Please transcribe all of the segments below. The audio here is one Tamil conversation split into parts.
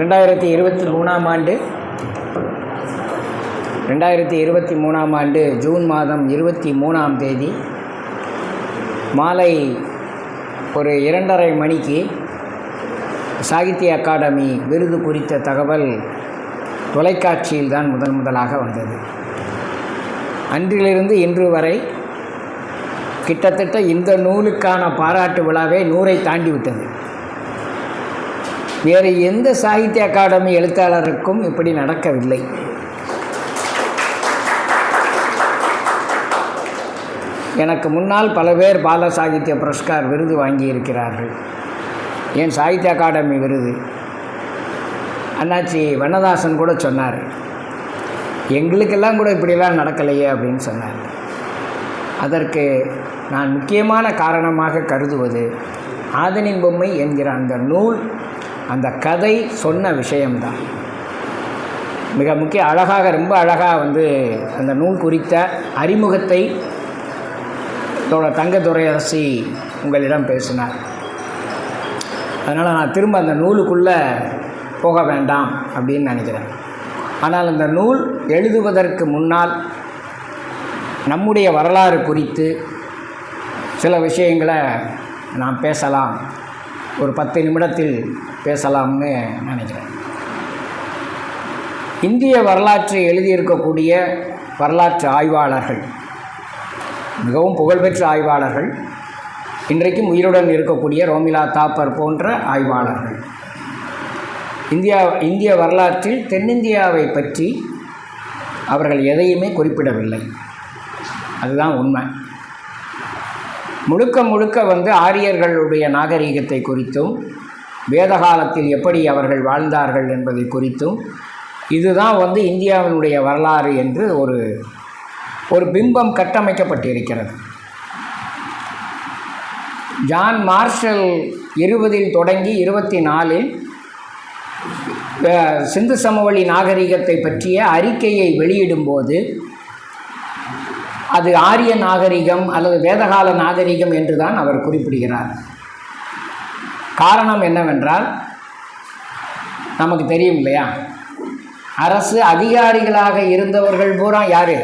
ரெண்டாயிரத்தி இருபத்தி மூணாம் ஆண்டு ரெண்டாயிரத்தி இருபத்தி மூணாம் ஆண்டு ஜூன் மாதம் இருபத்தி மூணாம் தேதி மாலை ஒரு இரண்டரை மணிக்கு சாகித்ய அகாடமி விருது குறித்த தகவல் தொலைக்காட்சியில் தான் முதன் முதலாக வந்தது. அன்றிலிருந்து இன்று வரை கிட்டத்தட்ட இந்த நூலுக்கான பாராட்டு விழாவே நூறை தாண்டிவிட்டது. வேறு எந்த சாகித்ய அகாடமி எழுத்தாளருக்கும் இப்படி நடக்கவில்லை. எனக்கு முன்னால் பல பேர் பால சாகித்ய புரஸ்கார் விருது வாங்கியிருக்கிறார்கள். ஏன் சாகித்ய அகாடமி விருது. அண்ணாச்சி வண்ணதாசன் கூட சொன்னார். எங்களுக்கெல்லாம் கூட இப்படியெல்லாம் நடக்கலையே அப்படின்னு சொன்னார். அதற்கு நான் முக்கியமான காரணமாக கருதுவது ஆதனின் பொம்மை என்கிற அந்த நூல் அந்த கதை சொன்ன விஷயம்தான். மிக முக்கிய அழகாக ரொம்ப அழகாக வந்து அந்த நூல் குறித்த அறிமுகத்தை தோழ தங்கத்துறை அரசி உங்களிடம் பேசினார். அதனால் நான் திரும்ப அந்த நூலுக்குள்ளே போக வேண்டாம் அப்படின்னு நினைக்கிறேன். ஆனால் அந்த நூல் எழுதுவதற்கு முன்னால் நம்முடைய வரலாறு குறித்து சில விஷயங்களை நாம் பேசலாம். ஒரு பத்து நிமிடத்தில் பேசலாம்னு நினைக்கிறேன். இந்திய வரலாற்றை எழுதியிருக்கக்கூடிய வரலாற்று ஆய்வாளர்கள் மிகவும் புகழ்பெற்ற ஆய்வாளர்கள் இன்றைக்கும் உயிருடன் இருக்கக்கூடிய ரோமிலா தாப்பர் போன்ற ஆய்வாளர்கள். இந்தியா இந்திய வரலாற்றில் தென்னிந்தியாவை பற்றி அவர்கள் எதையுமே குறிப்பிடவில்லை. அதுதான் உண்மை. முழுக்க முழுக்க வந்து ஆரியர்களுடைய நாகரீகத்தை குறித்தும் வேத காலத்தில் எப்படி அவர்கள் வாழ்ந்தார்கள் என்பதை குறித்தும் இதுதான் வந்து இந்தியாவினுடைய வரலாறு என்று ஒரு ஒரு பிம்பம் கட்டமைக்கப்பட்டிருக்கிறது. ஜான் மார்ஷல் இருபதில் தொடங்கி இருபத்தி நாலில் சிந்து சமவெளி நாகரிகத்தை பற்றிய அறிக்கையை வெளியிடும்போது அது ஆரிய நாகரிகம் அல்லது வேதகால நாகரிகம் என்று தான் அவர் குறிப்பிடுகிறார். காரணம் என்னவென்றால் நமக்கு தெரியும் இல்லையா? அரசு அதிகாரிகளாக இருந்தவர்கள் பூரா யார்?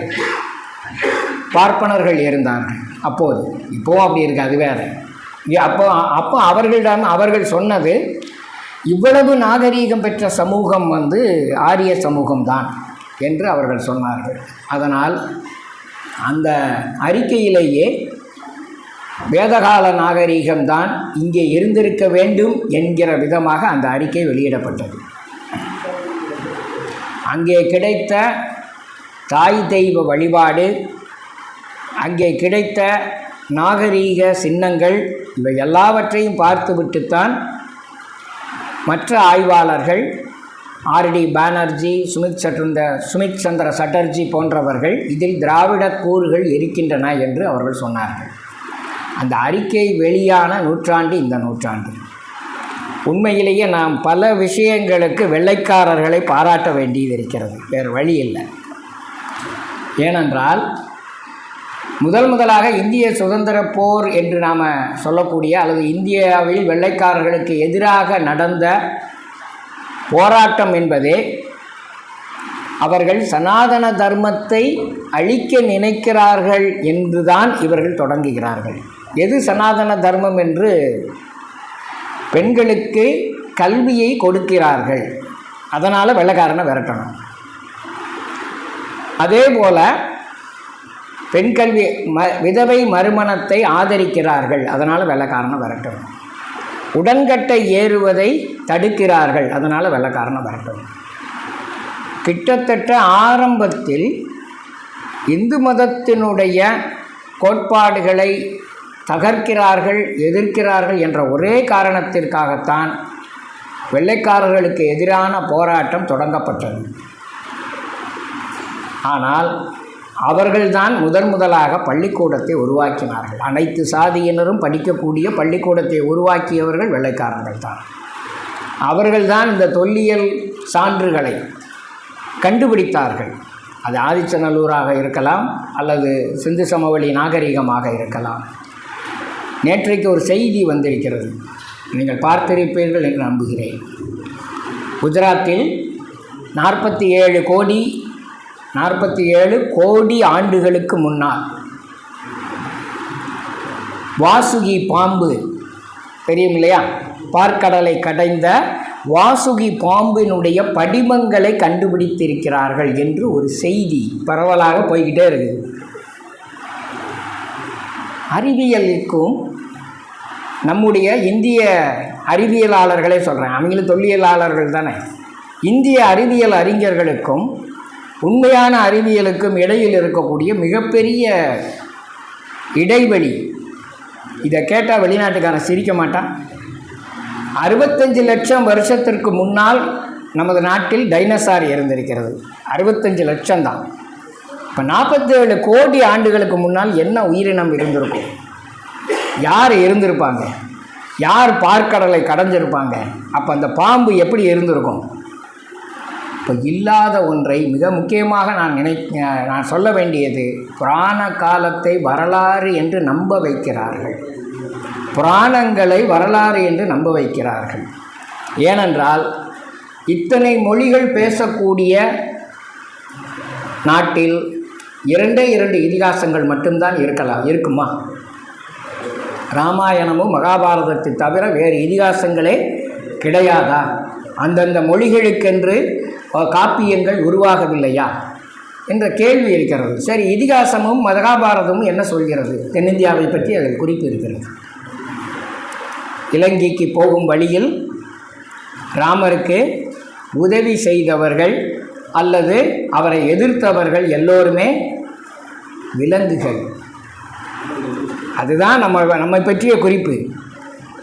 பார்ப்பனர்கள் இருந்தார்கள். அப்போது இப்போவும் அப்படி இருக்கு அது வேறு. அப்போ அப்போ அவர்களிடம் அவர்கள் சொன்னது இவ்வளவு நாகரீகம் பெற்ற சமூகம் வந்து ஆரிய சமூகம்தான் என்று அவர்கள் சொன்னார்கள். அதனால் அந்த அறிக்கையிலேயே வேதகால நாகரீகம்தான் இங்கே இருந்திருக்க வேண்டும் என்கிற விதமாக அந்த அறிக்கை வெளியிடப்பட்டது. அங்கே கிடைத்த தாய் தெய்வ வழிபாடு அங்கே கிடைத்த நாகரீக சின்னங்கள் இவை எல்லாவற்றையும் பார்த்துவிட்டுத்தான் மற்ற ஆய்வாளர்கள் ஆர்டி பானர்ஜி சுமித் சட்டுந்த சுமித் சந்திர சட்டர்ஜி போன்றவர்கள் இதில் திராவிட கூறுகள் இருக்கின்றன என்று அவர்கள் சொன்னார்கள். அந்த அறிக்கை வெளியான நூற்றாண்டு இந்த நூற்றாண்டு. உண்மையிலேயே நாம் பல விஷயங்களுக்கு வெள்ளைக்காரர்களை பாராட்ட வேண்டியது இருக்கிறது. வேறு வழி இல்லை. ஏனென்றால் முதல் முதலாக இந்திய சுதந்திர போர் என்று நாம் சொல்லக்கூடிய அல்லது இந்தியாவில் வெள்ளைக்காரர்களுக்கு எதிராக நடந்த போராட்டம் என்பதே அவர்கள் சனாதன தர்மத்தை அழிக்க நினைக்கிறார்கள் என்றுதான் இவர்கள் தொடங்குகிறார்கள். எது சனாதன தர்மம் என்று பெண்களுக்கு கல்வியை கொடுக்கிறார்கள். அதனால் வெள்ளக்காரனை விரட்டணும். அதே போல் பெண் கல்வி ம விதவை மறுமணத்தை ஆதரிக்கிறார்கள். அதனால் வெள்ளக்காரனை விரட்டணும். உடன்கட்டை ஏறுவதை தடுக்கிறார்கள். அதனால் வெள்ளக்காரனை வரட்டும் கிட்டத்தட்ட ஆரம்பத்தில் இந்து மதத்தினுடைய கோட்பாடுகளை தகர்க்கிறார்கள் எதிர்க்கிறார்கள் என்ற ஒரே காரணத்திற்காகத்தான் வெள்ளைக்காரர்களுக்கு எதிரான போராட்டம் தொடங்கப்பட்டது. ஆனால் அவர்கள்தான் முதன் முதலாக பள்ளிக்கூடத்தை உருவாக்கினார்கள். அனைத்து சாதியினரும் படிக்கக்கூடிய பள்ளிக்கூடத்தை உருவாக்கியவர்கள் வெள்ளைக்காரர்கள் தான். அவர்கள்தான் இந்த தொல்லியல் சான்றுகளை கண்டுபிடித்தார்கள். அது ஆதிச்சநல்லூராக இருக்கலாம் அல்லது சிந்து சமவெளி நாகரிகமாக இருக்கலாம். நேற்றைக்கு ஒரு செய்தி வந்திருக்கிறது. நீங்கள் பார்த்திருப்பீர்கள் என்று நம்புகிறேன். குஜராத்தில் நாற்பத்தி ஏழு கோடி நாற்பத்தி ஏழு கோடி ஆண்டுகளுக்கு முன்னால். வாசுகி பாம்பு தெரியும் இல்லையா பார்க்கடலை கடைந்த வாசுகி பாம்பினுடைய படிமங்களை கண்டுபிடித்திருக்கிறார்கள் என்று ஒரு செய்தி பரவலாக போய்கிட்டே இருக்குது. அறிவியலுக்கும் நம்முடைய இந்திய அறிவியலாளர்களே சொல்கிறேன் அவங்களும் தொல்லியலாளர்கள் தானே. இந்திய அறிவியல் அறிஞர்களுக்கும் உண்மையான அறிவியலுக்கும் இடையில் இருக்கக்கூடிய மிகப்பெரிய இடைவெளி. இதை கேட்டால் வெளிநாட்டுக்காரன் சிரிக்க மாட்டான். அறுபத்தஞ்சு லட்சம் வருஷத்திற்கு முன்னால் நமது நாட்டில் டைனசார் இருந்திருக்கிறது. அறுபத்தஞ்சு லட்சம் தான். இப்போ நாற்பத்தேழு கோடி ஆண்டுகளுக்கு முன்னால் என்ன உயிரினம் இருந்திருக்கும்? யார் இருந்திருப்பாங்க? யார் பார்க்கடலை கடைஞ்சிருப்பாங்க? அப்போ அந்த பாம்பு எப்படி இருந்திருக்கும்? இப்போ இல்லாத ஒன்றை மிக முக்கியமாக நான் நினை நான் சொல்ல வேண்டியது புராண காலத்தை வரலாறு என்று நம்ப வைக்கிறார்கள். புராணங்களை வரலாறு என்று நம்ப வைக்கிறார்கள். ஏனென்றால் இத்தனை மொழிகள் பேசக்கூடிய நாட்டில் இரண்டே இரண்டு இதிகாசங்கள் மட்டும்தான் இருக்கலாம் இருக்குமா? ராமாயணமும் மகாபாரதத்தை தவிர வேறு இதிகாசங்களே கிடையாதா? அந்தந்த மொழிகளுக்கென்று காப்பியங்கள் உருவாகவில்லையா? என்ற கேள்வி இருக்கிறது. சரி இதிகாசமும் மகாபாரதமும் என்ன சொல்கிறது? தென்னிந்தியாவை பற்றி அதில் குறிப்பு இருக்கிறது. இலங்கைக்கு போகும் வழியில் ராமருக்கு உதவி செய்தவர்கள் அல்லது அவரை எதிர்த்தவர்கள் எல்லோருமே விலங்குகள். அதுதான் நம்ம நம்மை பற்றிய குறிப்பு.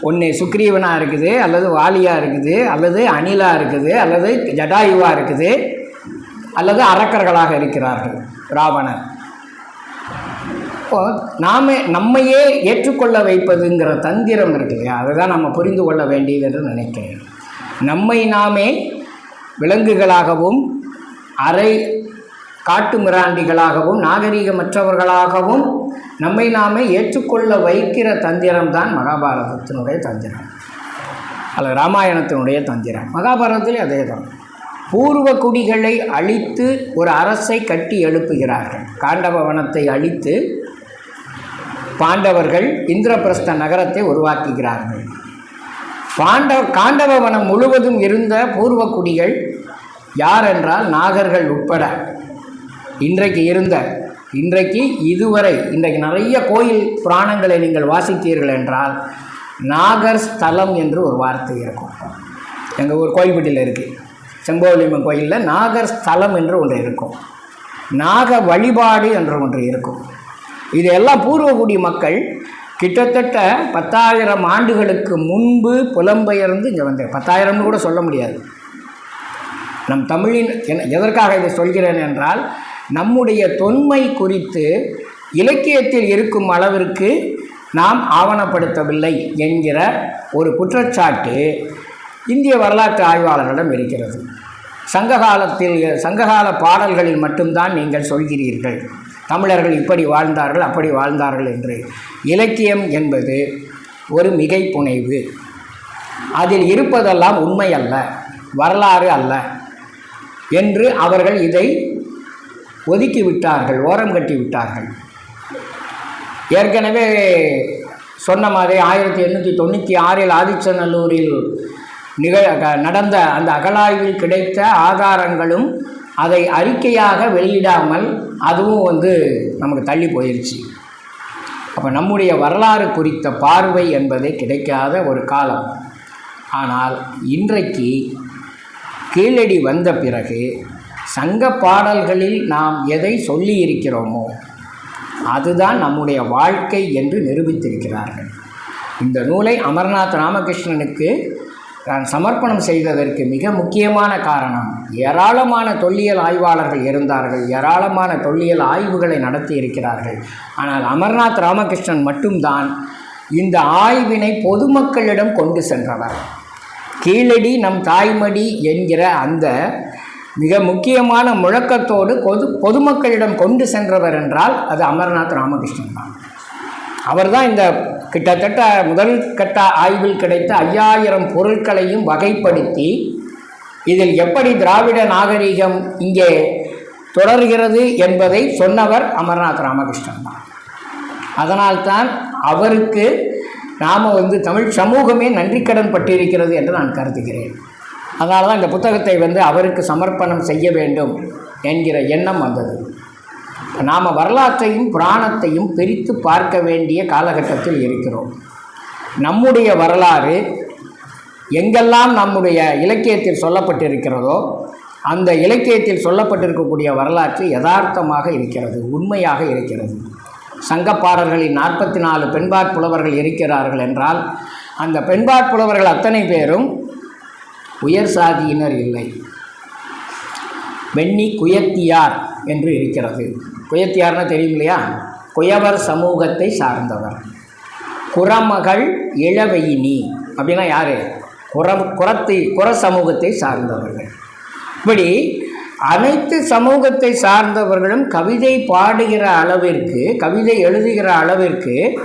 ஒன்று சுக்ரீவனாக இருக்குது அல்லது வாலியாக இருக்குது அல்லது அணிலாக இருக்குது அல்லது ஜடாயுவாக இருக்குது அல்லது அரக்கர்களாக இருக்கிறார்கள் ராவணன் இப்போ நாம் நம்மையே ஏற்றுக்கொள்ள வைப்பதுங்கிற தந்திரம் இருக்கு இல்லையா? அதை தான் நம்ம புரிந்து கொள்ள வேண்டியது என்று நினைக்கிறேன். நம்மை நாமே விலங்குகளாகவும் அரை காட்டு மிராண்டிகளாகவும் நாகரீகமற்றவர்களாகவும் நம்மை நாமே ஏற்றுக்கொள்ள வைக்கிற தந்திரம் தான் மகாபாரதத்தினுடைய தந்திரம். அல்லது ராமாயணத்தினுடைய தந்திரம். மகாபாரதத்திலே அதே தான் பூர்வ குடிகளை அழித்து ஒரு அரசை கட்டி எழுப்புகிறார்கள். காண்டவ வனத்தை அழித்து பாண்டவர்கள் இந்திரபிரஸ்த நகரத்தை உருவாக்குகிறார்கள். பாண்டவ காண்டவ வனம் முழுவதும் இருந்த பூர்வ குடிகள் யார் என்றால் நாகர்கள் உட்பட இன்றைக்கு இருந்த இன்றைக்கு இதுவரை இன்றைக்கு நிறைய கோயில் புராணங்களை நீங்கள் வாசித்தீர்கள் என்றால் நாகர் ஸ்தலம் என்று ஒரு வார்த்தை இருக்கும். எங்கள் ஊர் கோயில்பட்டியில் இருக்குது செங்கோலியம்மன் கோயிலில் நாகர் ஸ்தலம் என்று ஒன்று இருக்கும். நாக வழிபாடு என்று ஒன்று இருக்கும். இதெல்லாம் பூர்வகுடி மக்கள் கிட்டத்தட்ட பத்தாயிரம் ஆண்டுகளுக்கு முன்பு புலம்பெயர்ந்து இங்கே வந்தேன் பத்தாயிரம்னு கூட சொல்ல முடியாது. நம் தமிழின் எதற்காக இதை சொல்கிறேன் என்றால் நம்முடைய தொன்மை குறித்து இலக்கியத்தில் இருக்கும் அளவிற்கு நாம் ஆவணப்படுத்தவில்லை என்கிற ஒரு குற்றச்சாட்டு இந்திய வரலாற்று ஆய்வாளர்களிடம் இருக்கிறது. சங்ககாலத்தில் சங்ககால பாடல்களில் மட்டும்தான் நீங்கள் சொல்கிறீர்கள். தமிழர்கள் இப்படி வாழ்ந்தார்கள் அப்படி வாழ்ந்தார்கள் என்று. இலக்கியம் என்பது ஒரு மிகை புனைவு. அதில் இருப்பதெல்லாம் உண்மை அல்ல வரலாறு அல்ல என்று அவர்கள் இதை ஒதுக்கி விட்டார்கள் ஓரம் கட்டி விட்டார்கள். ஏற்கனவே சொன்ன மாதிரி ஆயிரத்தி எண்ணூற்றி தொண்ணூற்றி ஆறில் ஆதிச்சநல்லூரில் நிகழ க- நடந்த அந்த அகழாய்வில் கிடைத்த ஆதாரங்களும் அதை அறிக்கையாக வெளியிடாமல் அதுவும் வந்து நமக்கு தள்ளி போயிடுச்சு அப்போ நம்முடைய வரலாறு குறித்த பார்வை என்பதே கிடைக்காத ஒரு காலம். ஆனால் இன்றைக்கு கீழடி வந்த பிறகு சங்க பாடல்களில் நாம் எதை சொல்லி இருக்கிறோமோ அதுதான் நம்முடைய வாழ்க்கை என்று நிரூபித்திருக்கிறார்கள். இந்த நூலை அமர்நாத் ராமகிருஷ்ணனுக்கு நான் சமர்ப்பணம் செய்ததற்கு மிக முக்கியமான காரணம் ஏராளமான தொல்லியல் ஆய்வாளர்கள் இருந்தார்கள் ஏராளமான தொல்லியல் ஆய்வுகளை நடத்தி இருக்கிறார்கள் ஆனால் அமர்நாத் ராமகிருஷ்ணன் மட்டும்தான் இந்த ஆய்வினை பொதுமக்களிடம் கொண்டு சென்றவர். கீழடி நம் தாய்மடி என்கிற அந்த மிக முக்கியமான முழக்கத்தோடு பொது பொதுமக்களிடம் கொண்டு சென்றவர் என்றால் அது அமர்நாத் ராமகிருஷ்ணன் தான். அவர்தான் இந்த கிட்டத்தட்ட முதல் கட்ட ஆய்வில் கிடைத்த ஐயாயிரம் பொருட்களையும் வகைப்படுத்தி இதில் எப்படி திராவிட நாகரிகம் இங்கே தொடர்கிறது என்பதை சொன்னவர் அமர்நாத் ராமகிருஷ்ணன் தான். அதனால்தான் அவருக்கு நாம் வந்து தமிழ் சமூகமே நன்றிக்கடன் பட்டிருக்கிறது என்று நான் கருதுகிறேன். அதனால தான் இந்த புத்தகத்தை வந்து அவருக்கு சமர்ப்பணம் செய்ய வேண்டும் என்கிற எண்ணம் வந்தது. நாம் வரலாற்றையும் புராணத்தையும் பிரித்து பார்க்க வேண்டிய காலகட்டத்தில் இருக்கிறோம். நம்முடைய வரலாறு எங்கெல்லாம் நம்முடைய இலக்கியத்தில் சொல்லப்பட்டிருக்கிறதோ அந்த இலக்கியத்தில் சொல்லப்பட்டிருக்கக்கூடிய வரலாற்று யதார்த்தமாக இருக்கிறது உண்மையாக இருக்கிறது. சங்கப்பாடல்களில் நாற்பத்தி நாலு பெண்பாற் புலவர்கள் இருக்கிறார்கள் என்றால் அந்த பெண்பாற் புலவர்கள் அத்தனை பேரும் உயர் சாதியினர் இல்லை. வெண்ணி குயத்தியார் என்று இருக்கிறது. குயத்தியார்னா தெரியும் இல்லையா குயவர் சமூகத்தை சார்ந்தவர். குரமகள் இளவயினி அப்படின்னா யார்? குர குரத்தை குர சமூகத்தை சார்ந்தவர்கள். இப்படி அனைத்து சமூகத்தை சார்ந்தவர்களும் கவிதை பாடுகிற அளவிற்கு கவிதை எழுதுகிற அளவிற்கு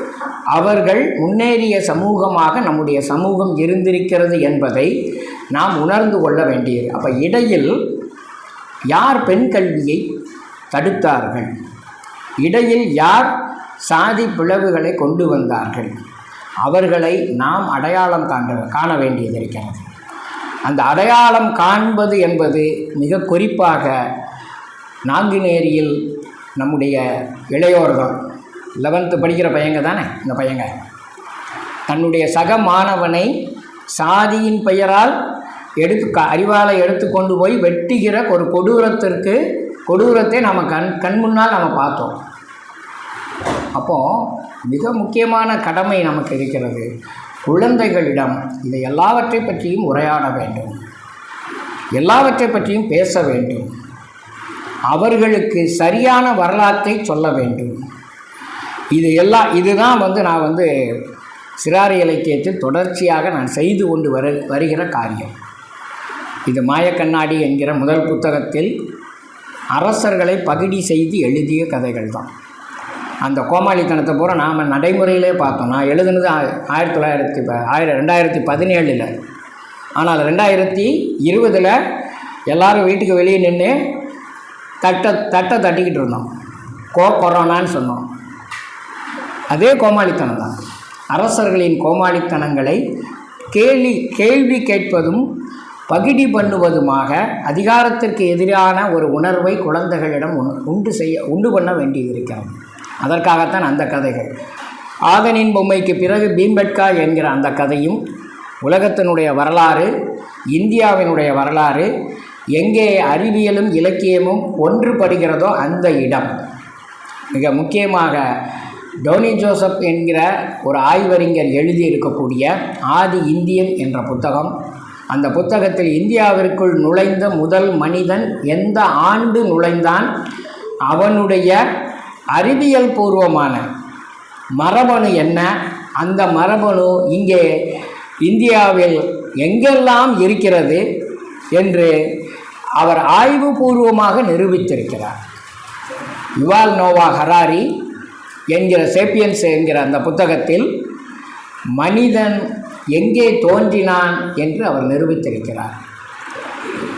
அவர்கள் முன்னேறிய சமூகமாக நம்முடைய சமூகம் இருந்திருக்கிறது என்பதை நாம் உணர்ந்து கொள்ள வேண்டியது. அப்போ இடையில் யார் பெண் கல்வியை தடுத்தார்கள்? இடையில் யார் சாதி பிளவுகளை கொண்டு வந்தார்கள்? அவர்களை நாம் அடையாளம் காண்ட காண வேண்டியது இருக்கிறது. அந்த அடையாளம் காண்பது என்பது மிக குறிப்பாக நாங்குநேரியில் நம்முடைய இளையோர்கள் லெவன்த்து படிக்கிற பையங்க தானே இந்த பையங்க. தன்னுடைய சக மாணவனை சாதியின் பெயரால் எடுத்து க அறிவாலை எடுத்து கொண்டு போய் வெட்டுகிற ஒரு கொடூரத்திற்கு கொடூரத்தை நம்ம கண் கண் முன்னால் நம்ம பார்த்தோம். அப்போது மிக முக்கியமான கடமை நமக்கு இருக்கிறது. குழந்தைகளிடம் இதை எல்லாவற்றை பற்றியும் உரையாட வேண்டும். எல்லாவற்றை பற்றியும் பேச வேண்டும். அவர்களுக்கு சரியான வரலாற்றை சொல்ல வேண்டும். இது எல்லாம் இதுதான் வந்து நான் வந்து சிறார் இலக்கியத்தில் தொடர்ச்சியாக நான் செய்து கொண்டு வரு வருகிற காரியம். இது மாயக்கண்ணாடி என்கிற முதல் புத்தகத்தில் அரசர்களை பகுடி செய்து எழுதிய கதைகள் தான் அந்த கோமாளித்தனத்தை பூரா நாம் நடைமுறையிலே பார்த்தோம். நான் எழுதுனது ஆயிரத்தி தொள்ளாயிரத்தி ப ஆயிரம் ரெண்டாயிரத்தி பதினேழில். ஆனால் ரெண்டாயிரத்தி இருபதில் எல்லோரும் வீட்டுக்கு வெளியே நின்று தட்டை தட்டை தட்டிக்கிட்டு இருந்தோம். கோ கொரோனான்னு சொன்னோம். அதே கோமாளித்தனம் தான். அரசர்களின் கோமாளித்தனங்களை கேள்வி கேள்வி கேட்பதும் பகிடி பண்ணுவதுமாக அதிகாரத்திற்கு எதிரான ஒரு உணர்வை குழந்தைகளிடம் உண்டு செய்ய உண்டு பண்ண வேண்டியது அதற்காகத்தான் அந்த கதைகள். ஆதனின் பொம்மைக்கு பிறகு பீம்பட்கா என்கிற அந்த கதையும் உலகத்தினுடைய வரலாறு இந்தியாவினுடைய வரலாறு எங்கே அறிவியலும் இலக்கியமும் ஒன்றுபடுகிறதோ அந்த இடம். மிக முக்கியமாக டோனி ஜோசப் என்கிற ஒரு ஆய்வறிஞர் எழுதியிருக்கக்கூடிய ஆதி இந்தியன் என்ற புத்தகம் அந்த புத்தகத்தில் இந்தியாவிற்குள் நுழைந்த முதல் மனிதன் எந்த ஆண்டு நுழைந்தான்? அவனுடைய அறிவியல் பூர்வமான மரபணு என்ன? அந்த மரபணு இங்கே இந்தியாவில் எங்கெல்லாம் இருக்கிறது என்று அவர் ஆய்வுபூர்வமாக நிரூபித்திருக்கிறார். யுவால் நோவா ஹராரி என்கிற சேப்பியன்ஸ் என்கிற அந்த புத்தகத்தில் மனிதன் எங்கே தோன்றினான் என்று அவர் நிரூபித்திருக்கிறார்.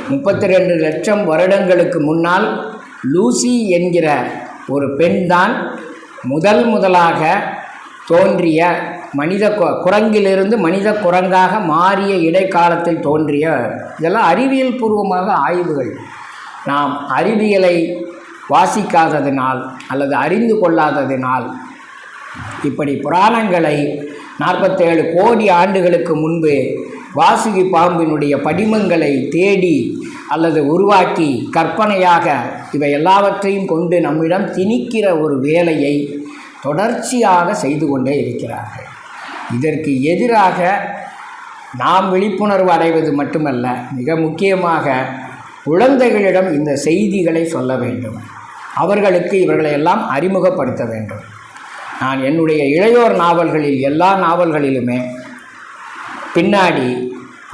முப்பத்தி ரெண்டு லட்சம் வருடங்களுக்கு முன்னால் லூசி என்கிற ஒரு பெண்தான் முதல் முதலாக தோன்றிய மனித கு- குரங்கிலிருந்து மனித குரங்காக மாறிய இடைக்காலத்தில் தோன்றிய இதெல்லாம் அறிவியல் பூர்வமாக ஆய்வுகள். நாம் அறிவியலை வாசிக்காததினால் அல்லது அறிந்து கொள்ளாததினால் இப்படி புராணங்களை நாற்பத்தேழு கோடி ஆண்டுகளுக்கு முன்பு வாசுகி பாம்பினுடைய படிமங்களை தேடி அல்லது உருவாக்கி கற்பனையாக இவை எல்லாவற்றையும் கொண்டு நம்மிடம் திணிக்கிற ஒரு வேலையை தொடர்ச்சியாக செய்து கொண்டே இருக்கிறார்கள். இதற்கு எதிராக நாம் விழிப்புணர்வு அடைவது மட்டுமல்ல மிக முக்கியமாக குழந்தைகளிடம் இந்த செய்திகளை சொல்ல வேண்டும். அவர்களுக்கு இவர்களை எல்லாம் அறிமுகப்படுத்த வேண்டும். நான் என்னுடைய இளையோர் நாவல்களில் எல்லா நாவல்களிலுமே பின்னாடி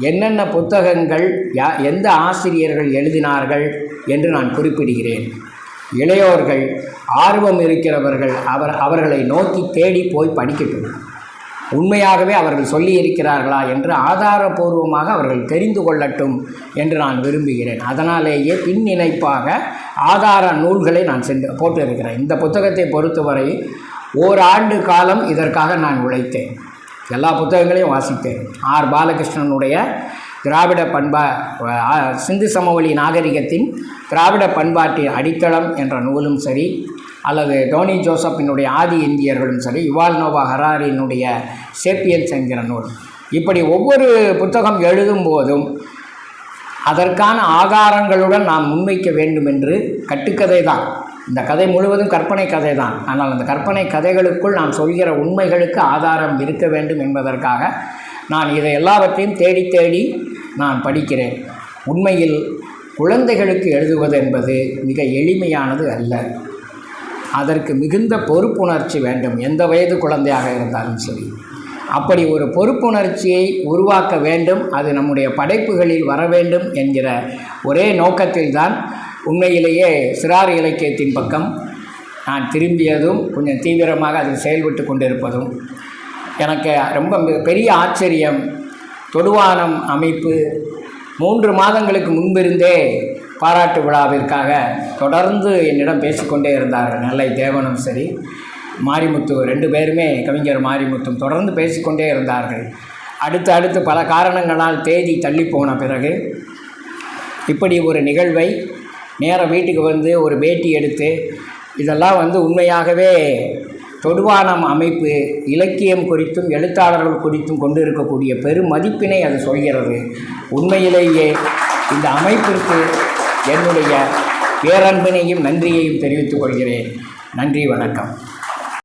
என்னென்ன புத்தகங்கள் யா எந்த ஆசிரியர்கள் எழுதினார்கள் என்று நான் குறிப்பிடுகிறேன். இளையோர்கள் ஆர்வம் இருக்கிறவர்கள் அவர் அவர்களை நோக்கி தேடி போய் படிக்கட்டும். உண்மையாகவே அவர்கள் சொல்லியிருக்கிறார்களா என்று ஆதாரபூர்வமாக அவர்கள் தெரிந்து கொள்ளட்டும் என்று நான் விரும்புகிறேன். அதனாலேயே பின் இணைப்பாக ஆதார நூல்களை நான் சென்று போட்டிருக்கிறேன். இந்த புத்தகத்தை பொறுத்தவரை ஓராண்டு காலம் இதற்காக நான் உழைத்தேன். எல்லா புத்தகங்களையும் வாசித்தேன். ஆர். பாலகிருஷ்ணனுடைய திராவிட பண்பா சிந்து சமவெளி நாகரிகத்தின் திராவிட பண்பாட்டின் அடித்தளம் என்ற நூலும் சரி அல்லது டோனி ஜோசப்பினுடைய ஆதி இந்தியர்களும் சரி இவால் நோவா ஹராரினுடைய சேப்பியன்ஸ் என்கிற நூல். இப்படி ஒவ்வொரு புத்தகம் எழுதும் போதும் அதற்கான ஆதாரங்களுடன் நாம் முன்வைக்க வேண்டும் என்று கட்டுக்கதை தான் இந்த கதை முழுவதும் கற்பனை கதை தான் ஆனால் அந்த கற்பனை கதைகளுக்குள் நாம் சொல்கிற உண்மைகளுக்கு ஆதாரம் இருக்க வேண்டும் என்பதற்காக நான் இதை எல்லாவற்றையும் தேடி தேடி நான் படிக்கிறேன். உண்மையில் குழந்தைகளுக்கு எழுதுவது என்பது மிக எளிமையானது அல்ல. அதற்கு மிகுந்த பொறுப்புணர்ச்சி வேண்டும். எந்த வயது குழந்தையாக இருந்தாலும் சரி. அப்படி ஒரு பொறுப்புணர்ச்சியை உருவாக்க வேண்டும். அது நம்முடைய படைப்புகளில் வர வேண்டும் என்கிற ஒரே நோக்கத்தில்தான் உண்மையிலேயே சிறார் இலக்கியத்தின் பக்கம் நான் திரும்பியதும் கொஞ்சம் தீவிரமாக அதில் செயல்பட்டு கொண்டிருப்பதும் எனக்கு ரொம்ப பெரிய ஆச்சரியம். தொடுவானம் அமைப்பு மூன்று மாதங்களுக்கு முன்பிருந்தே பாராட்டு விழாவிற்காக தொடர்ந்து என்னிடம் பேசிக்கொண்டே இருந்தார்கள் நெல்லை தேவனும் சரி. மாரிமுத்து ரெண்டு பேருமே கவிஞர் மாரிமுத்தும் தொடர்ந்து பேசிக்கொண்டே இருந்தார்கள். அடுத்து அடுத்து பல காரணங்களால் தேதி தள்ளி போன பிறகு இப்படி ஒரு நிகழ்வை நேரம் வீட்டுக்கு வந்து ஒரு பேட்டி எடுத்து இதெல்லாம் வந்து உண்மையாகவே தொடுவானம் அமைப்பு இலக்கியம் குறித்தும் எழுத்தாளர்கள் குறித்தும் கொண்டு இருக்கக்கூடிய பெரும் மதிப்பினை அது சொல்கிறது. உண்மையிலேயே இந்த அமைப்பிற்கு என்னுடைய பேரன்பினையும் நன்றியையும் தெரிவித்துக் கொள்கிறேன். நன்றி வணக்கம்.